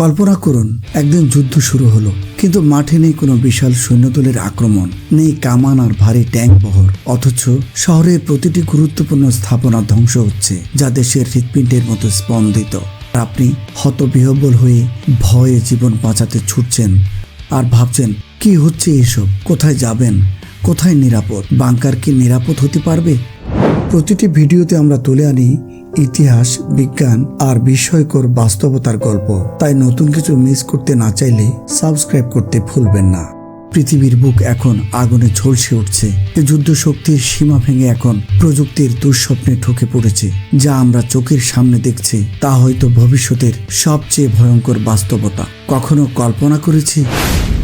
কল্পনা করুন, একদিন যুদ্ধ শুরু হলো, কিন্তু মাঠে নেই কোনো বিশাল সৈন্যদলের আক্রমণ, নেই কামান আর ভারী ট্যাঙ্ক বহর, অথচ শহরের প্রতিটি গুরুত্বপূর্ণ স্থাপনা ধ্বংস হচ্ছে, যা দেশের হৃৎপিণ্ডের মতো স্পন্দিত। আপনি হতবিহবল হয়ে ভয়ে জীবন বাঁচাতে ছুটছেন আর ভাবছেন, কি হচ্ছে এসব? কোথায় যাবেন? কোথায় নিরাপদ? বাংকার কি নিরাপদ হতে পারবে? প্রতিটি ভিডিওতে আমরা তুলে আনি ইতিহাস, বিজ্ঞান আর বিস্ময়কর বাস্তবতার গল্প। তাই নতুন কিছু মিস করতে না চাইলে সাবস্ক্রাইব করতে ভুলবেন না। পৃথিবীর বুক এখন আগুনে ঝলসে উঠছে। যুদ্ধ শক্তির সীমা ভেঙে এখন প্রযুক্তির দুঃস্বপ্নে ঢুকে পড়েছে। যা আমরা চোখের সামনে দেখছি, তা হয়তো ভবিষ্যতের সবচেয়ে ভয়ঙ্কর বাস্তবতা। কখনো কল্পনা করেছি?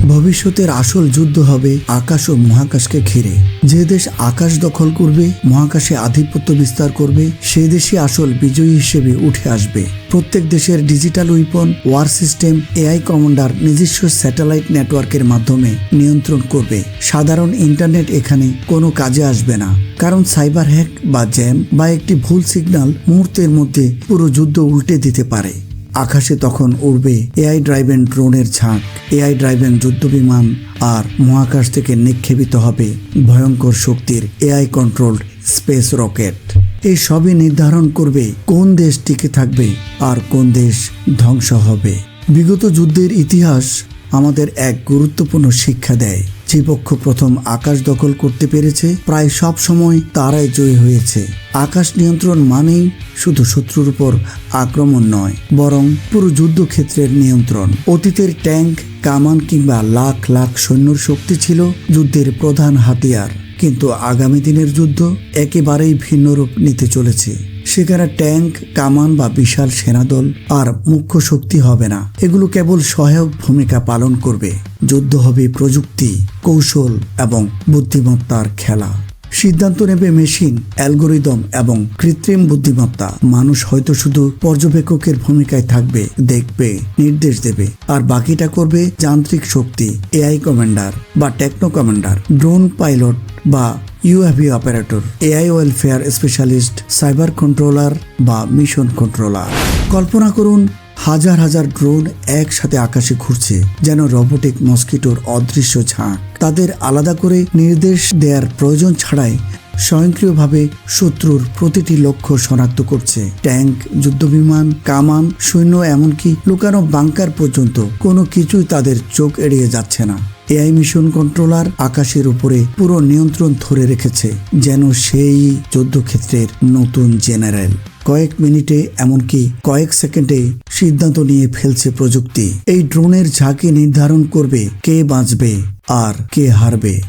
ভবিষ্যতের আসল যুদ্ধ হবে আকাশ ও মহাকাশকে ঘিরে। যে দেশ আকাশ দখল করবে, মহাকাশে আধিপত্য বিস্তার করবে সেই দেশই আসল বিজয়ী হিসেবে উঠে আসবে। প্রত্যেক দেশের digital weapon, war system, AI commander নিজস্ব স্যাটেলাইট নেটওয়ার্কের মাধ্যমে নিয়ন্ত্রণ করবে। সাধারণ ইন্টারনেট এখানে কোনো কাজে আসবে না। কারণ সাইবার হ্যাক বা জ্যাম বা একটি ভুল সিগন্যাল মুহূর্তের মধ্যে পুরো যুদ্ধ উল্টে দিতে পারে। আকাশে তখন উড়বে এআই ড্রাইভেন ড্রোনের ঝাঁক। এআই ড্রাইভেন যুদ্ধবিমান আর মহাকাশ থেকে নিক্ষেপিত হবে ভয়ঙ্কর শক্তির এআই কন্ট্রোলড স্পেস রকেট। এই সবই নির্ধারণ করবে কোন দেশ টিকে থাকবে আর কোন দেশ ধ্বংস হবে। বিগত যুদ্ধের ইতিহাস আমাদের এক গুরুত্বপূর্ণ শিক্ষা দেয়। যে পক্ষ প্রথম আকাশ দখল করতে পেরেছে, প্রায় সব সময় তারাই জয়ী হয়েছে। আকাশ নিয়ন্ত্রণ মানেই শুধু শত্রুর উপর আক্রমণ নয়, বরং পুরো যুদ্ধক্ষেত্রের নিয়ন্ত্রণ। অতীতের ট্যাঙ্ক, কামান কিংবা লাখ লাখ সৈন্যর শক্তি ছিল যুদ্ধের প্রধান হাতিয়ার। কিন্তু আগামী দিনের যুদ্ধ একেবারেই ভিন্ন রূপ নিতে চলেছে। সেখানে ট্যাঙ্ক, কামান বা বিশাল সেনাদল আর মুখ্য শক্তি হবে না। এগুলো কেবল সহায়ক ভূমিকা পালন করবে। যুদ্ধ হবে প্রযুক্তি, কৌশল এবং বুদ্ধিমত্তার খেলা। সিদ্ধান্ত নেবে মেশিন, অ্যালগোরিদম এবং কৃত্রিম বুদ্ধিমত্তা। মানুষ হয়তো শুধু পর্যবেক্ষকের ভূমিকায় থাকবে, দেখবে, নির্দেশ দেবে আর বাকিটা করবে যান্ত্রিক শক্তি, এআই কমান্ডার বা টেকনো কমান্ডার, ড্রোন পাইলট বা UAV operator AI welfare specialist cyber controller বা মিশন কন্ট্রোলার কল্পনা করুন, হাজার হাজার ড্রোন একসাথে আকাশে ঘুরছে যেন রোবোটিক মস্কিটোর অদৃশ্য ঝাঁক। তাদের আলাদা করে নির্দেশ দেওয়ার প্রয়োজন ছাড়াই স্বয়ংক্রিয়ভাবে শত্রুর প্রতিটি লক্ষ্য শনাক্ত করছে। ট্যাঙ্ক, যুদ্ধবিমান, কামান, সৈন্য, এমনকি লুকানো বাংকার পর্যন্ত কোনো কিছুই তাদের চোখ এড়িয়ে যাচ্ছে না। এআই মিশন কন্ট্রোলার আকাশের উপরে পুরো নিয়ন্ত্রণ ধরে রেখেছে যেন সেই যুদ্ধক্ষেত্রের নতুন জেনারেল। কয়েক মিনিটে, এমনকি কয়েক সেকেন্ডে সিদ্ধান্ত নিয়ে ফেলছে প্রযুক্তি। এই ড্রোনের ঝাঁকি নির্ধারণ করবে কে বাঁচবে আর কে হারবে।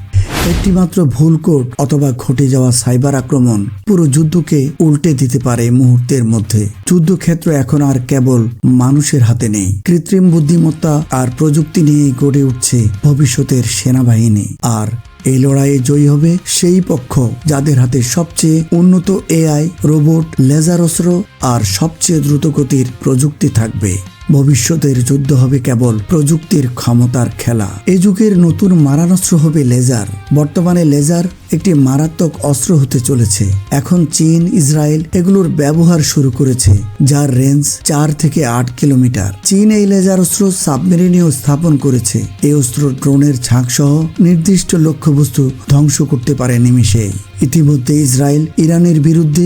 একটি মাত্র ভুল কোড অথবা ঘটে যাওয়া সাইবার আক্রমণ পুরো যুদ্ধকে উল্টে দিতে পারে মুহূর্তের মধ্যে। যুদ্ধক্ষেত্র এখন আর কেবল মানুষের হাতে নেই। কৃত্রিম বুদ্ধিমত্তা আর প্রযুক্তি নিয়ে গড়ে উঠছে ভবিষ্যতের সেনাবাহিনী। আর এই লড়াইয়ে জয়ী হবে সেই পক্ষ যাদের হাতে সবচেয়ে উন্নত এআই, রোবট, লেজার অস্ত্র আর সবচেয়ে দ্রুতগতির প্রযুক্তি থাকবে। ভবিষ্যতের যুদ্ধ হবে কেবল প্রযুক্তির ক্ষমতার খেলা। এ যুগের নতুন মারানস্ত্র হবে লেজার। বর্তমানে লেজার একটি মারাত্মক অস্ত্র হতে চলেছে। এখন চীন, ইসরায়েল এগুলোর ব্যবহার শুরু করেছে, যার রেঞ্জ চার থেকে আট কিলোমিটার। চীন এই লেজার অস্ত্র সাবমেরিনেও স্থাপন করেছে। এই অস্ত্র ড্রোনের ঝাঁক সহ নির্দিষ্ট লক্ষ্যবস্তু ধ্বংস করতে পারে নিমিষেই ইতিমধ্যে ইসরায়েল ইরানের বিরুদ্ধে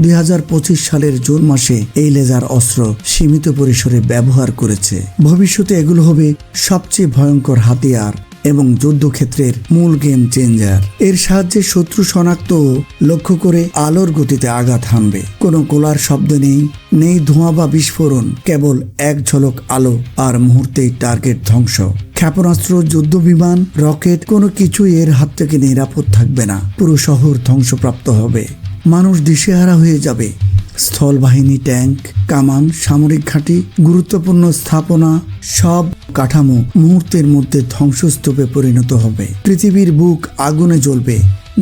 দুই হাজার পঁচিশ সালের জুন মাসে এই লেজার অস্ত্র সীমিত পরিসরে ব্যবহার করেছে। ভবিষ্যতে এগুলো হবে সবচেয়ে ভয়ঙ্কর হাতিয়ার এবং যুদ্ধক্ষেত্রের মূল গেম চেঞ্জার। এর সাহায্যে শত্রু শনাক্ত লক্ষ্য করে আলোর গতিতে আঘাত হানবে। কোনো গোলার শব্দ নেই নেই ধোঁয়া বা বিস্ফোরণ, কেবল এক ঝলক আলো আর মুহূর্তেই টার্গেট ধ্বংস। ক্ষেপণাস্ত্র যুদ্ধ বিমান রকেট, কোনো কিছুই এর হাত থেকে নিরাপদ থাকবে না। পুরো শহর ধ্বংসপ্রাপ্ত হবে। মানুষ দিশেহারা হয়ে যাবে। স্থলবাহিনী, ট্যাঙ্ক, কামান, সামরিক ঘাঁটি, গুরুত্বপূর্ণ স্থাপনা, সব কাঠামো মুহূর্তের মধ্যে ধ্বংসস্তূপে পরিণত হবে। পৃথিবীর বুক আগুনে জ্বলবে,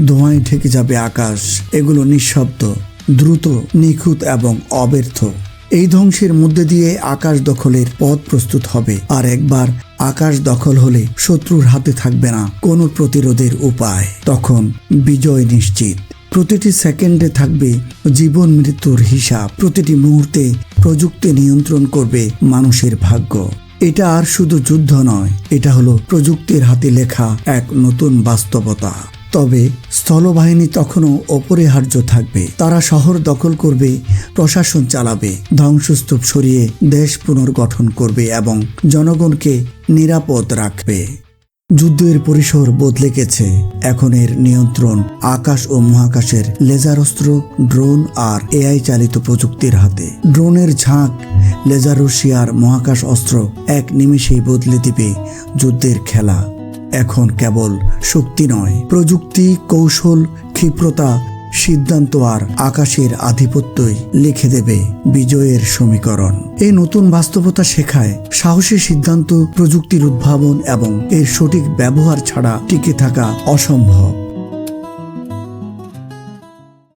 ধোঁয়ায় ঢেকে যাবে আকাশ। এগুলো নিঃশব্দ, দ্রুত, নিখুঁত এবং অব্যর্থ। এই ধ্বংসের মধ্যে দিয়ে আকাশ দখলের পথ প্রস্তুত হবে। আর একবার আকাশ দখল হলে শত্রুর হাতে থাকবে না কোনো প্রতিরোধের উপায়। তখন বিজয় নিশ্চিত। প্রতিটি সেকেন্ডে থাকবে জীবন মৃত্যুর হিসাব। প্রতিটি মুহূর্তে প্রযুক্তি নিয়ন্ত্রণ করবে মানুষের ভাগ্য। এটা আর শুধু যুদ্ধ নয়, এটা হলো প্রযুক্তির হাতে লেখা এক নতুন বাস্তবতা। তবে স্থলবাহিনী তখনও অপরিহার্য থাকবে। তারা শহর দখল করবে, প্রশাসন চালাবে, ধ্বংসস্তূপ সরিয়ে দেশ পুনর্গঠন করবে এবং জনগণকে নিরাপদ রাখবে। যুদ্ধের পরিসর বদলে গেছে। এখন এর নিয়ন্ত্রণ আকাশ ও মহাকাশের লেজার অস্ত্র, ড্রোন আর এআই চালিত প্রযুক্তির হাতে। ড্রোনের ঝাঁক, লেজার রশিয়ার মহাকাশ অস্ত্র এক নিমেষেই বদলে দিবে যুদ্ধের খেলা। এখন কেবল শক্তি নয়, প্রযুক্তি, কৌশল, ক্ষিপ্রতা সিদ্ধান্ত আর আকাশের আধিপত্যই লিখে দেবে বিজয়ের সমীকরণ। এই নতুন বাস্তবতা শেখায় সাহসী সিদ্ধান্ত, প্রযুক্তির উদ্ভাবন এবং এর সঠিক ব্যবহার ছাড়া টিকে থাকা অসম্ভব।